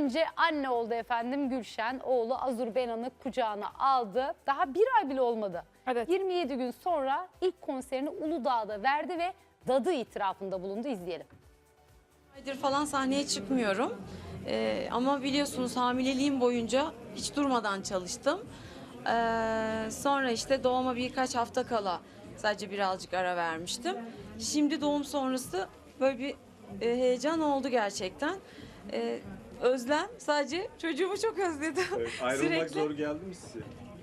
önce anne oldu efendim Gülşen. Oğlu Azur Benan'ı kucağına aldı. Daha bir ay bile olmadı. Evet. 27 gün sonra ilk konserini Uludağ'da verdi ve dadı itirafında bulundu. İzleyelim. aydır falan sahneye çıkmıyorum. Ee, ama biliyorsunuz hamileliğim boyunca hiç durmadan çalıştım. Ee, sonra işte doğuma birkaç hafta kala sadece birazcık ara vermiştim. Şimdi doğum sonrası böyle bir e, heyecan oldu gerçekten. Ee, özlem sadece çocuğumu çok özledim. Evet, ayrılmak Sürekli. zor geldi mi size?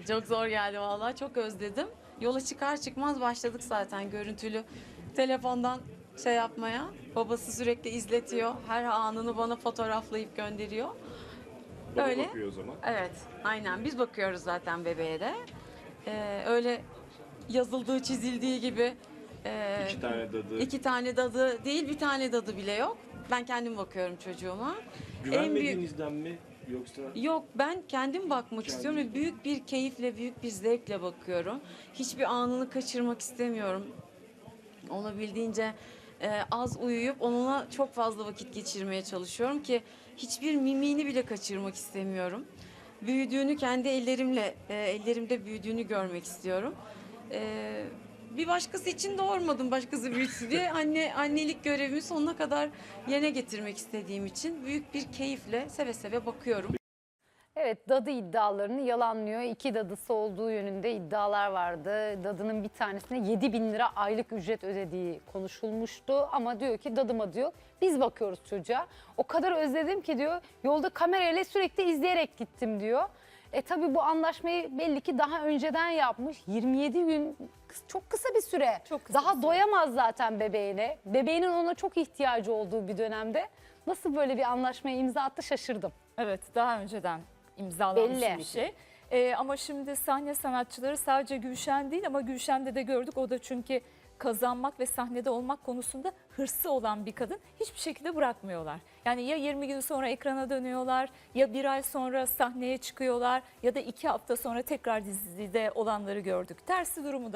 Çok zor geldi vallahi çok özledim. Yola çıkar çıkmaz başladık zaten görüntülü telefondan şey yapmaya. Babası sürekli izletiyor. Her anını bana fotoğraflayıp gönderiyor. Baba Öyle. bakıyor o zaman. Evet, aynen. Biz bakıyoruz zaten bebeğe de. Ee, öyle yazıldığı, çizildiği gibi e, İki tane dadı. iki tane dadı değil, bir tane dadı bile yok. Ben kendim bakıyorum çocuğuma. Güvenmediğinizden mi yoksa Yok ben kendim bakmak istiyorum ve büyük bir keyifle, büyük bir zevkle bakıyorum. Hiçbir anını kaçırmak istemiyorum. Olabildiğince e, az uyuyup onunla çok fazla vakit geçirmeye çalışıyorum ki hiçbir mimiğini bile kaçırmak istemiyorum. Büyüdüğünü kendi ellerimle, e, ellerimde büyüdüğünü görmek istiyorum. E, bir başkası için doğurmadım başkası büyütsün diye anne annelik görevimi sonuna kadar yerine getirmek istediğim için büyük bir keyifle seve seve bakıyorum. Evet dadı iddialarını yalanlıyor. İki dadısı olduğu yönünde iddialar vardı. Dadının bir tanesine 7 bin lira aylık ücret ödediği konuşulmuştu. Ama diyor ki dadıma diyor biz bakıyoruz çocuğa. O kadar özledim ki diyor yolda kamerayla sürekli izleyerek gittim diyor. E tabi bu anlaşmayı belli ki daha önceden yapmış. 27 gün çok kısa bir süre. Çok kısa daha bir süre. doyamaz zaten bebeğine. Bebeğinin ona çok ihtiyacı olduğu bir dönemde. Nasıl böyle bir anlaşmaya imza attı şaşırdım. Evet daha önceden imzalanmış Belli. bir şey. Ee, ama şimdi sahne sanatçıları sadece Gülşen değil ama Gülşen'de de gördük. O da çünkü kazanmak ve sahnede olmak konusunda hırsı olan bir kadın hiçbir şekilde bırakmıyorlar. Yani ya 20 gün sonra ekrana dönüyorlar ya bir ay sonra sahneye çıkıyorlar ya da iki hafta sonra tekrar dizide olanları gördük. Tersi durumu da var.